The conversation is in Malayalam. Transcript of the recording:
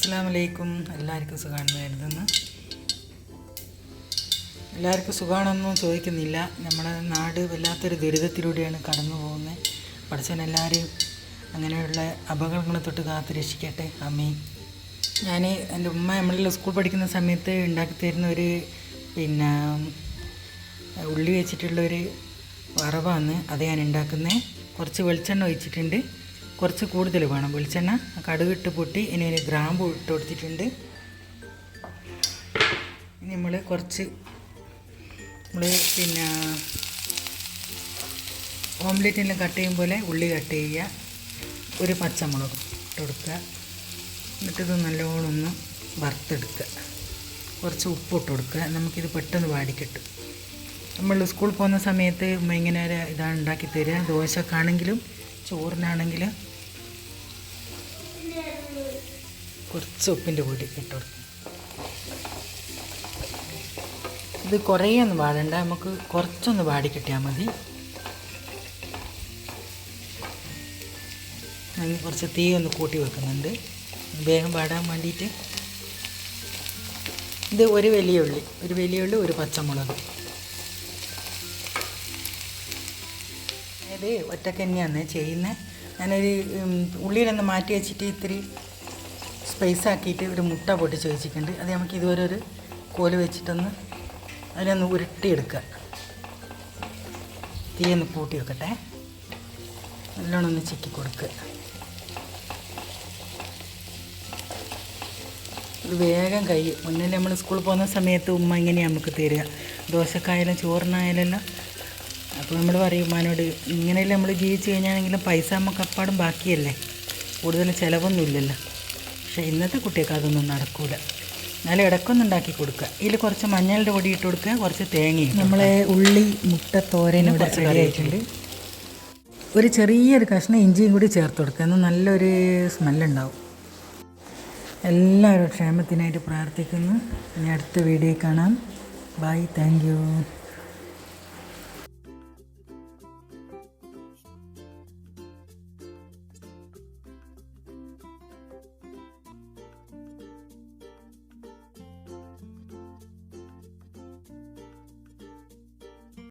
അസ്സാം വലൈക്കും എല്ലാവർക്കും സുഖമാണെന്ന് കരുതുന്നു. എല്ലാവർക്കും സുഖമാണെന്നൊന്നും ചോദിക്കുന്നില്ല. നമ്മുടെ നാട് വല്ലാത്തൊരു ദുരിതത്തിലൂടെയാണ് കടന്നു പോകുന്നത്. പഠിച്ചവൻ എല്ലാവരെയും അങ്ങനെയുള്ള അപകടങ്ങളെ തൊട്ട് കാത്തു രക്ഷിക്കട്ടെ അമ്മയും ഞാൻ എന്റെ ഉമ്മ നമ്മളിൽ സ്കൂൾ പഠിക്കുന്ന സമയത്ത് ഉണ്ടാക്കി തരുന്ന ഒരു പിന്നെ ഉള്ളി വെച്ചിട്ടുള്ളൊരു വറവാണ്. അത് ഞാൻ ഉണ്ടാക്കുന്നത്. കുറച്ച് വെളിച്ചെണ്ണ ഒഴിച്ചിട്ടുണ്ട്. കുറച്ച് കൂടുതൽ വേണം. വെളിച്ചെണ്ണ കടുകിട്ട് പൊട്ടി ഇനി ഒരു ഗ്രാമ്പു ഇട്ട് കൊടുത്തിട്ടുണ്ട്. ഇനി നമ്മൾ കുറച്ച് നമ്മൾ പിന്നെ ഓംലെറ്റിനെല്ലാം കട്ട് ചെയ്യും പോലെ ഉള്ളി കട്ട് ചെയ്യുക. ഒരു പച്ചമുളക് ഇട്ട് കൊടുക്കുക. എന്നിട്ട് ഇത് നല്ലോണം ഒന്ന് വറുത്തെടുക്കുക. കുറച്ച് ഉപ്പ് ഇട്ട് കൊടുക്കുക. നമുക്കിത് പെട്ടെന്ന് വാടിക്കിട്ടും നമ്മൾ സ്കൂളിൽ പോകുന്ന സമയത്ത് ഇങ്ങനെ ഒരു ഇതാണ് ഉണ്ടാക്കി തരിക. ദോശക്കാണെങ്കിലും ചോറിനാണെങ്കിലും കുറച്ച് ഉപ്പിന്റെ പൊടി ഇട്ട് കൊടുക്കും. ഇത് കുറേ ഒന്നും വാടണ്ട. നമുക്ക് കുറച്ചൊന്ന് വാടി കിട്ടിയാൽ മതി. ഞാൻ കുറച്ച് തീ ഒന്ന് കൂട്ടി വെക്കുന്നുണ്ട്. വേഗം പാടാൻ വേണ്ടിയിട്ട്. ഇത് ഒരു വലിയ ഉള്ളി. ഒരു വലിയ ഉള്ളി ഒരു പച്ചമുളക്. അതായത് ഒറ്റക്കന്നെയാണ് ചെയ്യുന്നത് ഞാനൊരു ഉള്ളിയിലൊന്ന് മാറ്റി വെച്ചിട്ട് ഇത്തിരി സ്പേസ് ആക്കിയിട്ട് ഒരു മുട്ട പൊട്ടിച്ച് വെച്ചിട്ടുണ്ട്. അത് നമുക്ക് ഇതുവരെ ഒരു കോൽ വെച്ചിട്ടൊന്ന് അതിനൊന്ന് ഉരുട്ടിയെടുക്കുക തീയൊന്ന് കൂട്ടി വെക്കട്ടെ. നല്ലോണം ഒന്ന് ചിക്കി കൊടുക്കുക. ഇത് വേഗം കഴിയും. മുന്നേ നമ്മൾ സ്കൂളിൽ പോകുന്ന സമയത്ത് ഉമ്മ ഇങ്ങനെയാണ് നമുക്ക് തരിക. ദോശക്കായാലും ചോറിനായാലെല്ലാം അപ്പോൾ നമ്മൾ പറയും ഉമ്മാനോട് ഇങ്ങനെയല്ലേ നമ്മൾ ജീവിച്ച് കഴിഞ്ഞാണെങ്കിലും പൈസ നമുക്ക് അപ്പാടും ബാക്കിയല്ലേ? കൂടുതൽ ചിലവൊന്നും ഇല്ലല്ലോ. പക്ഷേ ഇന്നത്തെ കുട്ടികൾക്ക് അതൊന്നും നടക്കൂല. എന്നാലും ഇടക്കൊന്നും ഉണ്ടാക്കി കൊടുക്കുക. ഇതിൽ കുറച്ച് മഞ്ഞളുടെ പൊടി ഇട്ട് കൊടുക്കുക കുറച്ച് തേങ്ങയും നമ്മളെ ഉള്ളി മുട്ട തോരനോട് ചെറിയായിട്ടുണ്ട് ഒരു ചെറിയൊരു കഷ്ണം ഇഞ്ചിയും കൂടി ചേർത്ത് കൊടുക്കുക. എന്നാൽ നല്ലൊരു സ്മെല്ലുണ്ടാവും. എല്ലാവരും ക്ഷേമത്തിനായിട്ട് പ്രാർത്ഥിക്കുന്നു. ഇനി അടുത്ത വീഡിയോ കാണാം. Bye thank you